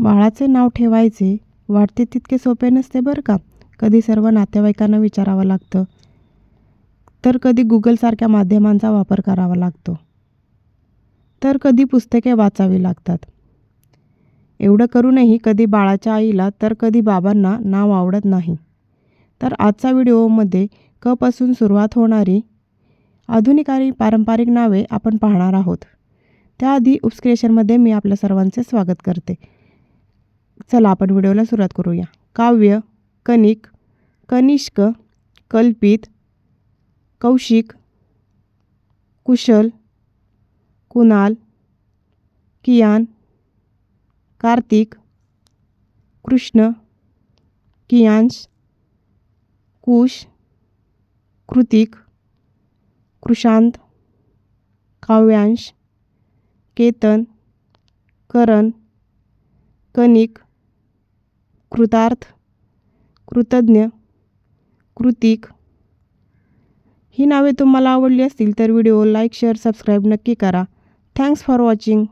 बाळाचे नाव ठेवायचे वाटते तितके सोपे नसते बरं का? कधी सर्व नातेवाईकांना विचारावं लागतं. तर कधी गुगलसारख्या माध्यमांचा वापर करावा लागतो. तर कधी पुस्तके वाचावी लागतात. एवढं करूनही कधी बाळाच्या आईला तर कधी बाबांना नाव आवडत नाही. तर आजचा व्हिडिओमध्ये कपासून सुरुवात होणारी आधुनिक आणि पारंपरिक नावे आपण पाहणार आहोत. त्याआधी उपस्क्रेशनमध्ये मी आपल्या सर्वांचे स्वागत करते. चला आपण व्हिडिओला सुरुवात करूया. काव्य कनिक कनिष्क कल्पित कौशिक कुशल कुणाल कियान कार्तिक कृष्ण कियांश कुश कृतिक कृशांत काव्यांश केतन करण कनिक कृतार्थ कृतज्ञ कृतिक. ही नावे तुम्हाला आवडली असतील तर व्हिडिओ लाईक शेअर सबस्क्राईब नक्की करा. Thanks for watching